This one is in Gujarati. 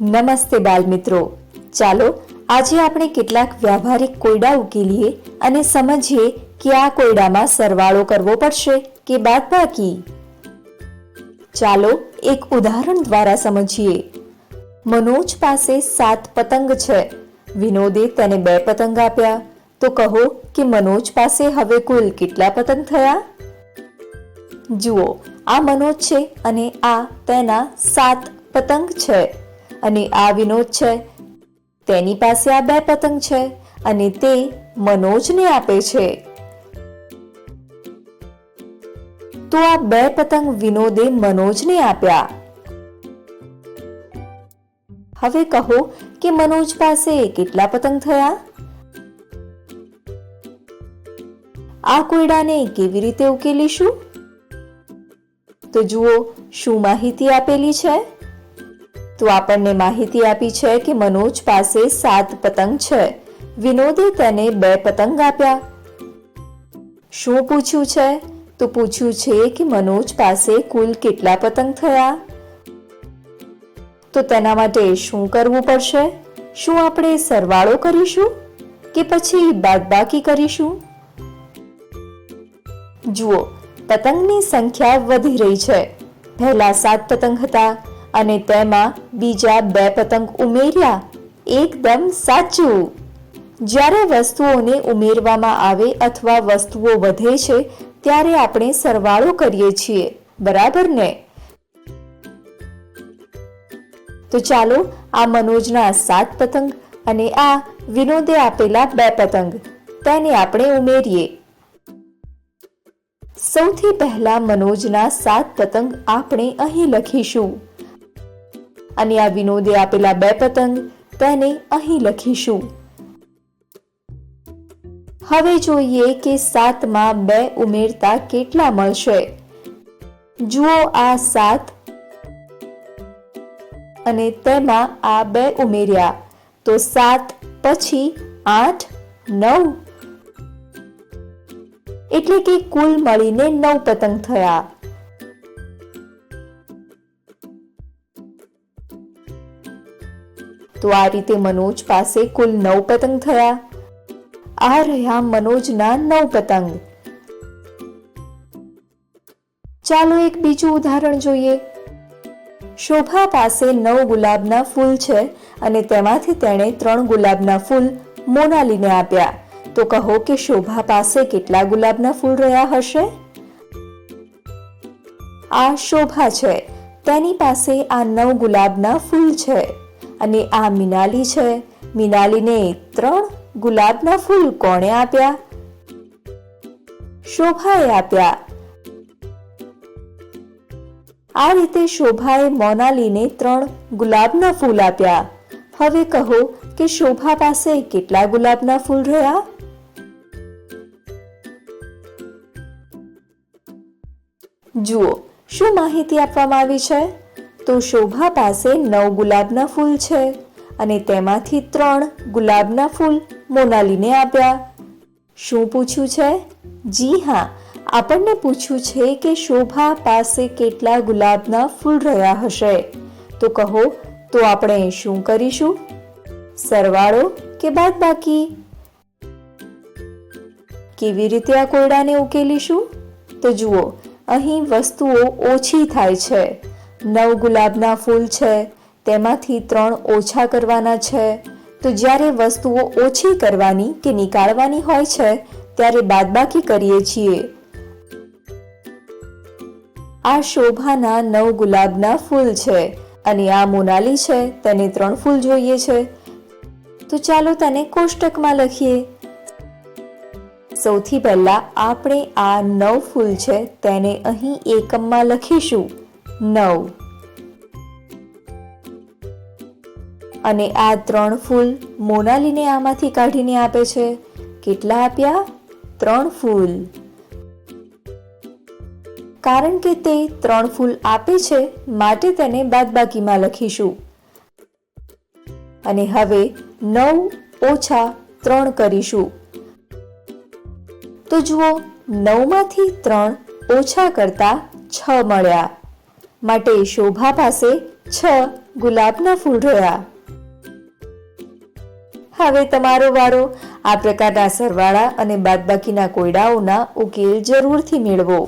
નમસ્તે બાલ મિત્રો ચાલો, આજે આપણે કેટલાક વ્યાવહારિક કોયડા ઉકેલીએ અને સમજીએ કે આ કોયડામાં સરવાળો કરવો પડશે કે બાદબાકી. ચાલો, એક ઉદાહરણ દ્વારા સમજીએ. મનોજ પાસે સાત પતંગ છે. વિનોદે તેને બે પતંગ આપ્યા. તો કહો કે મનોજ પાસે હવે કુલ કેટલા પતંગ થયા? જુઓ, આ મનોજ છે અને આ તેના સાત પતંગ છે. અને આ વિનોદ છે. તેની પાસે આ બે પતંગ છે અને તે મનોજને આપે છે. તો આ બે પતંગ વિનોદે મનોજને આપ્યા. હવે કહો કે મનોજ પાસે કેટલા પતંગ થયા? આ કોયડાને કેવી રીતે ઉકેલીશું? તો જુઓ, શું માહિતી આપેલી છે? તો આપણને માહિતી આપી છે કે મનોજ પાસે સાત પતંગ છે. વિનોદે તેને બે પતંગ આપ્યા. શું પૂછ્યું છે? તો પૂછ્યું છે કે મનોજ પાસે કુલ કેટલા પતંગ થયા? તો તેના માટે શું કરવું પડશે? શું આપણે સરવાળો કરીશું? કે પછી બાદબાકી કરીશું? જુઓ, પતંગની સંખ્યા વધી રહી છે. પહેલા સાત પતંગ હતા અને તેમાં બીજા બે પતંગ ઉમેર્યા. એકદમ સાચું. જ્યારે વસ્તુઓને ઉમેરવામાં આવે અથવા વસ્તુઓ વધે છે, ત્યારે આપણે સરવાળો કરીએ છીએ. બરાબર ને? તો ચાલો આ મનોજના સાત પતંગ અને આ વિનોદે આપેલા બે પતંગ, તેને આપણે ઉમેરીએ. સૌથી પહેલા મનોજના સાત પતંગ આપણે અહીં લખીશું. અને આ વિનોદે આપેલા બે પતંગ તેને અહીં લખીશું. હવે જોઈએ કે સાતમાં બે ઉમેરતા કેટલા મળશે. જુઓ આ સાત અને તેમાં આ બે ઉમેર્યા. તો સાત પછી આઠ, નવ. એટલે કે કુલ મળીને નવ પતંગ થયા. તો આ રીતે મનોજ પાસે કુલ નવ પતંગ થયા. આ રહ્યા મનોજના નવ પતંગ. ચાલો એક બીજું ઉદાહરણ જોઈએ. શોભા પાસે નવ ગુલાબના ફૂલ છે અને તેમાંથી તેણે ત્રણ ગુલાબના ફૂલ મોનાલીને આપ્યા. તો કહો કે શોભા પાસે કેટલા ગુલાબના ફૂલ રહ્યા હશે? આ શોભા છે. તેની પાસે આ નવ ગુલાબના ફૂલ છે. અને આ મિનાલી છે. મિનાલીને ત્રણ ગુલાબના ફૂલ કોણે આપ્યા? શોભાએ આપ્યા. આ રીતે શોભાએ મોનાલીને ત્રણ ગુલાબના ફૂલ આપ્યા. હવે કહો કે શોભા પાસે કેટલા ગુલાબના ફૂલ રહ્યા? જુઓ, શું માહિતી આપવામાં આવી છે? તો શોભા પાસે નવ ગુલાબના ફૂલ છે અને તેમાંથી ત્રણ ગુલાબના ફૂલ મોનાલીને આપ્યા. શું પૂછ્યું છે? જી હા, આપણને પૂછ્યું છે કે શોભા પાસે કેટલા ગુલાબના ફૂલ રહ્યા હશે. તો કહો, તો આપણે શું કરીશું? સરવાળો કે બાદબાકી? કેવી રીતે આ કોયડાને ઉકેલીશું? તો જુઓ, અહીં વસ્તુઓ ઓછી થાય છે. નવ ગુલાબના ફૂલ છે, તેમાંથી ત્રણ ઓછા કરવાના છે. તો જ્યારે વસ્તુઓ ઓછી કરવાની કે નીકાળવાની હોય છે, ત્યારે બાદબાકી કરીએ છીએ. આ શોભાના નવ ગુલાબના ફૂલ છે અને આ મોનાલી છે, તેને ત્રણ ફૂલ જોઈએ છે. તો ચાલો તેને કોષ્ટકમાં લખીએ. સૌથી પહેલા આપણે આ નવ ફૂલ છે, તેને અહીં એકમમાં લખીશું. નવ. અને આ ત્રણ ફૂલ મોનાલીને આમાંથી કાઢીને આપે છે. કેટલા આપ્યા? ત્રણ ફૂલ. કારણ કે તે ત્રણ ફૂલ આપે છે, માટે તેને બાદબાકીમાં લખીશું. અને હવે નવ ઓછા ત્રણ કરીશું. તો જુઓ, નવમાંથી ત્રણ ઓછા કરતા છ મળ્યા. માટે શોભા પાસે છ ગુલાબના ફૂલ રહ્યા. હવે તમારો વારો આ પ્રકારના સરવાળા અને બાદબાકીના કોયડાઓના ઉકેલ જરૂરથી મેળવો.